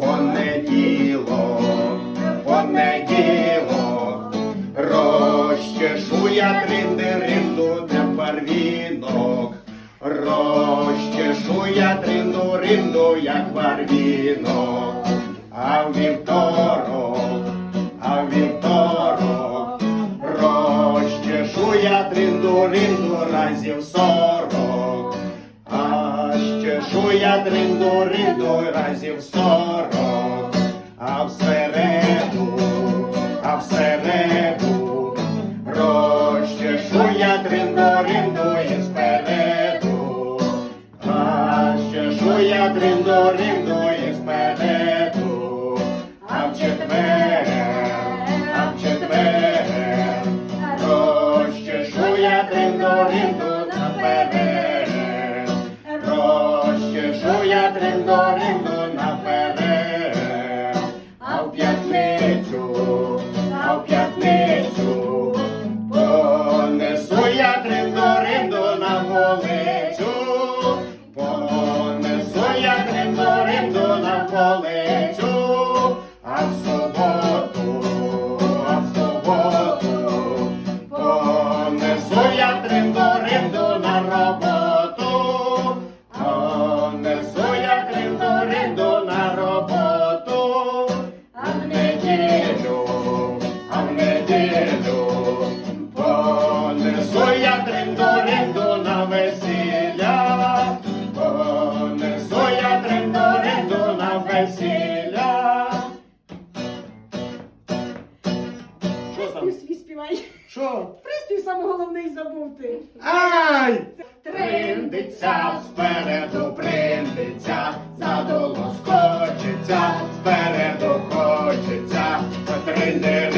понеділок, понеділок, розчешу я тринду-ринду тепер вінок, розчешу я тринду-ринду, як барвінок, а в вівторок, а в вівторок, розчешу я тринду-ринду разів сорок. А ще шу я дринду ринду разів сорок, а всереду, а всереду, розчешу я дринду ринду і спереду, а ще шу я дринду ринду і спереду, а в четвер, а в четвер, розчешу я дринду ринду наперед. Трендоринду наперед, а в п'ятницю, а в п'ятницю понесу я трендоринду на вулицю, понесу я трендоринду на вулицю, а в суботу, а в суботу понесу я трендоринду на роботу. Що? Приспів саме головний забув ти. Ай! Приндиця спереду приндиця, задолу скочиться, спереду хочеться, тринди